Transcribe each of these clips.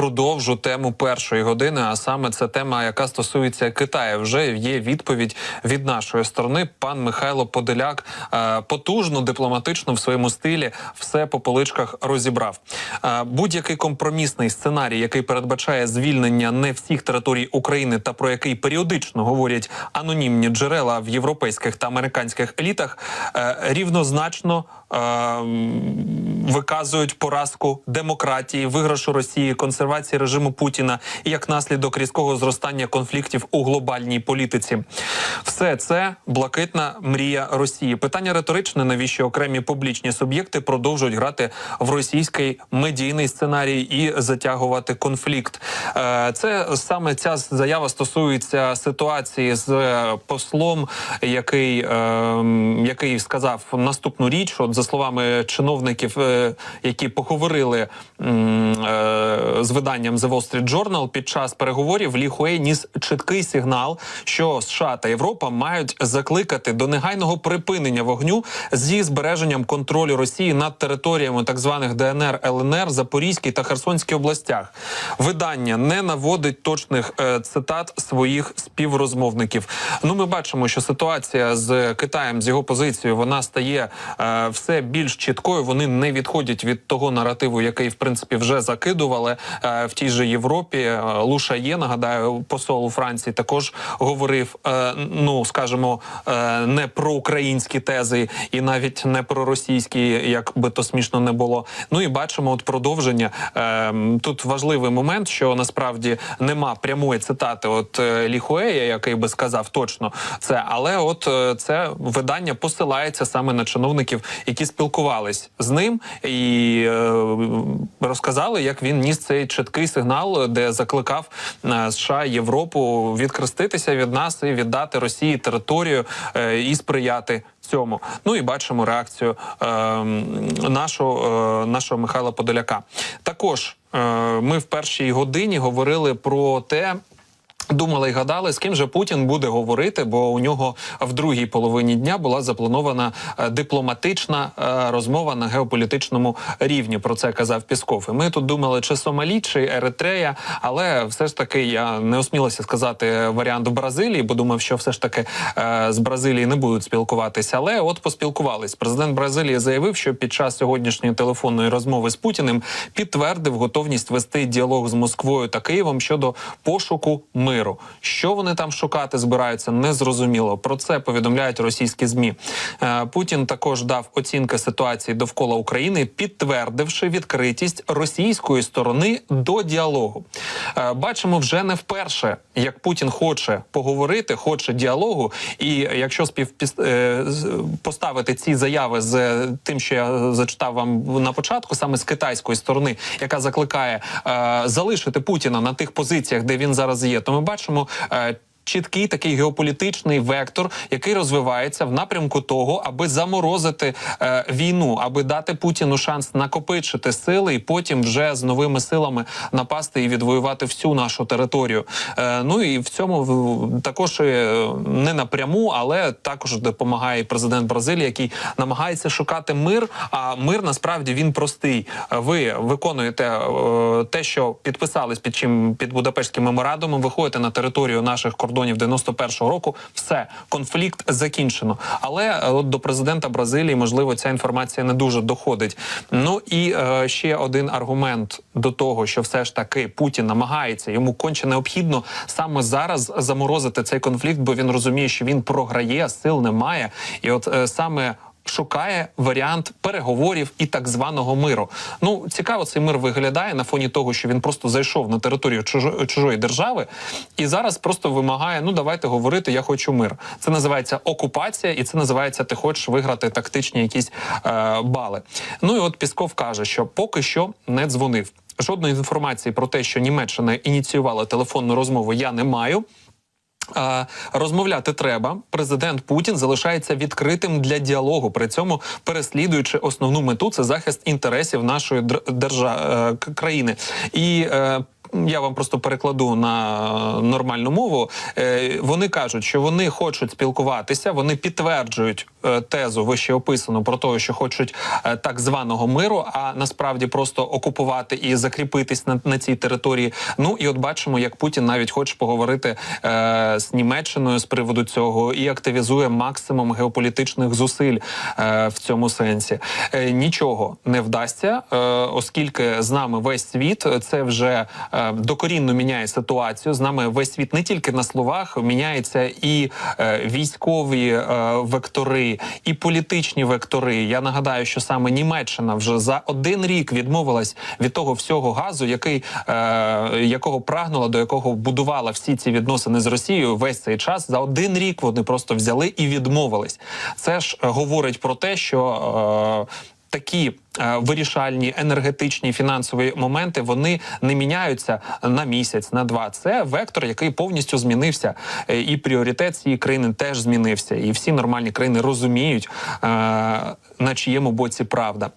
продовжу тему першої години. А саме це тема, яка стосується Китаю. Вже є відповідь від нашої сторони. Пан Михайло Подоляк е, потужно дипломатично в своєму стилі все по поличках розібрав. Е, Будь-який компромісний сценарій, який передбачає звільнення не всіх територій України, та про який періодично говорять анонімні джерела в європейських та американських елітах, е, рівнозначно виказують поразку демократії, виграшу Росії, консервації режиму Путіна і як наслідок різкого зростання конфліктів у глобальній політиці. Все це блакитна мрія Росії. Питання риторичне, навіщо окремі публічні суб'єкти продовжують грати в російський медійний сценарій і затягувати конфлікт. Е, Це саме ця заява стосується ситуації з е, послом, який, е, який сказав наступну річ. От за словами чиновників, які поговорили з виданням The Wall Street Journal, під час переговорів Лі Хуей ніс чіткий сигнал, що США та Європа мають закликати до негайного припинення вогню зі збереженням контролю Росії над територіями так званих ДНР, ЛНР, Запорізькій та Херсонській областях. Видання не наводить точних е, цитат своїх співрозмовників. Ну, ми бачимо, що ситуація з Китаєм з його позицією вона стає е, все більш чіткою. Вони не відходять від того наративу, який в принципі вже закидували е, в тій же Європі. Е, Лушає, нагадаю, посол у Франції також говорив. е, ну скажімо, е, не про українські тези і навіть не про російські, як би то смішно не було. Ну і бачимо от продовження. Е, тут важливий момент, що насправді нема прямої цитати от е, Ліхуея, який би сказав точно це, але от е, це видання посилається саме на чиновників, які спілкувались з ним і е, розказали, як він ніс цей чіткий сигнал, де закликав е, США Європу відкреститися від нас і віддати Росії територію е, і сприяти цьому. Ну і бачимо реакцію е, нашого, е, нашого Михайла Подоляка. Також е, ми в першій годині говорили про те. Думали і гадали, з ким же Путін буде говорити, бо у нього в другій половині дня була запланована е, дипломатична е, розмова на геополітичному рівні. Про це казав Пісков. І ми тут думали, чи Сомалі, чи Еритрея, але все ж таки я не осмілася сказати варіант в Бразилії, бо думав, що все ж таки е, з Бразилії не будуть спілкуватися. Але от поспілкувались. Президент Бразилії заявив, що під час сьогоднішньої телефонної розмови з Путіним підтвердив готовність вести діалог з Москвою та Києвом щодо пошуку миру. Що вони там шукати збираються, незрозуміло. Про це повідомляють російські змі. Е, Путін також дав оцінки ситуації довкола України, підтвердивши відкритість російської сторони до діалогу. Е, Бачимо вже не вперше, як Путін хоче поговорити, хоче діалогу. І якщо співпіс... е, поставити ці заяви з тим, що я зачитав вам на початку, саме з китайської сторони, яка закликає залишити Путіна на тих позиціях, де він зараз є, то ми бачимо. Е, Чіткий такий геополітичний вектор, який розвивається в напрямку того, аби заморозити е, війну, аби дати Путіну шанс накопичити сили і потім вже з новими силами напасти і відвоювати всю нашу територію. Е, ну і в цьому також е, не напряму, але також допомагає президент Бразилії, який намагається шукати мир. А мир насправді він простий. Ви виконуєте е, те, що підписались під чим під Будапештським меморандумом. Виходите на територію наших кордонів 91-го року. Все, конфлікт закінчено. Але е, от до президента Бразилії можливо ця інформація не дуже доходить. Ну і е, ще один аргумент до того, що все ж таки Путін намагається йому конче необхідно саме зараз заморозити цей конфлікт, бо він розуміє, що він програє, сил немає, і от е, саме. Шукає варіант переговорів і так званого миру. Ну цікаво, цей мир виглядає на фоні того, що він просто зайшов на територію чужо- чужої держави, і зараз просто вимагає: ну давайте говорити, я хочу мир. Це називається окупація, і це називається ти хочеш виграти тактичні якісь е, бали. Ну і от Пісков каже, що поки що не дзвонив. Жодної інформації про те, що Німеччина ініціювала телефонну розмову, я не маю. Розмовляти треба. Президент Путін залишається відкритим для діалогу, при цьому переслідуючи основну мету це захист інтересів нашої др- держа е, країни. І е, я вам просто перекладу на нормальну мову. Е, Вони кажуть, що вони хочуть спілкуватися, вони підтверджують е, тезу вище описану про те, що хочуть е, так званого миру, а насправді просто окупувати і закріпитись на, на цій території. Ну і от бачимо, як Путін навіть хоче поговорити е, з Німеччиною з приводу цього і активізує максимум геополітичних зусиль е, в цьому сенсі. Е, нічого не вдасться, е, оскільки з нами весь світ це вже е, докорінно міняє ситуацію. З нами весь світ не тільки на словах міняється і е, військові е, вектори, і політичні вектори. Я нагадаю, що саме Німеччина вже за один рік відмовилась від того всього газу, який е, якого прагнула, до якого будувала всі ці відносини з Росією весь цей час. За один рік вони просто взяли і відмовились. Це ж е, говорить про те, що. Е, Такі е, вирішальні енергетичні фінансові моменти вони не міняються на місяць, на два. Це вектор, який повністю змінився, Е, і пріоритет цієї країни теж змінився. І всі нормальні країни розуміють, е, на чиєму боці правда.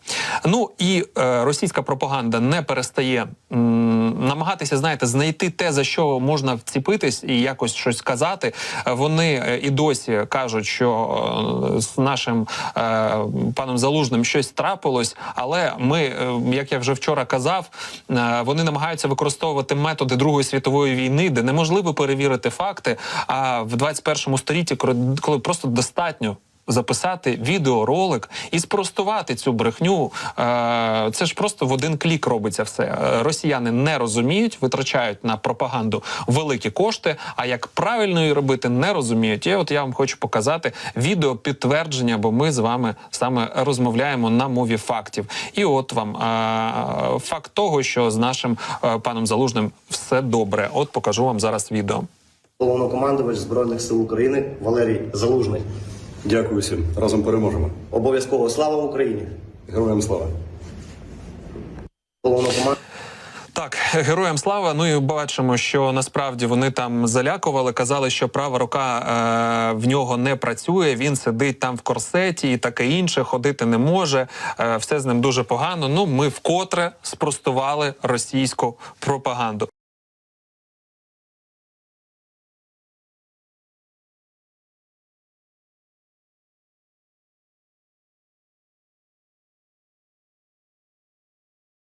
Ну і е, російська пропаганда не перестає намагатися, знаєте, знайти те, за що можна вціпитись і якось щось сказати. Е, Вони е, і досі кажуть, що е, з нашим е, паном Залужним щось трапилось, але ми, е, як я вже вчора казав, е, вони намагаються використовувати методи Другої світової війни, де неможливо перевірити факти. А в 21 столітті, коли просто достатньо. Записати відеоролик і спростувати цю брехню. Е, Це ж просто в один клік робиться все. Е, Росіяни не розуміють, витрачають на пропаганду великі кошти. А як правильно її робити, не розуміють. І от я вам хочу показати відео підтвердження, бо ми з вами саме розмовляємо на мові фактів. І от вам е, факт того, що з нашим паном Залужним все добре. От покажу вам зараз відео. Головнокомандувач Збройних сил України Валерій Залужний. Дякую всім. Разом переможемо. Обов'язково слава Україні! Героям слава! Так, героям слава. Ну і бачимо, що насправді вони там залякували, казали, що права рука е, в нього не працює. Він сидить там в корсеті і таке інше, ходити не може. Е, все з ним дуже погано. Ну, ми вкотре спростували російську пропаганду.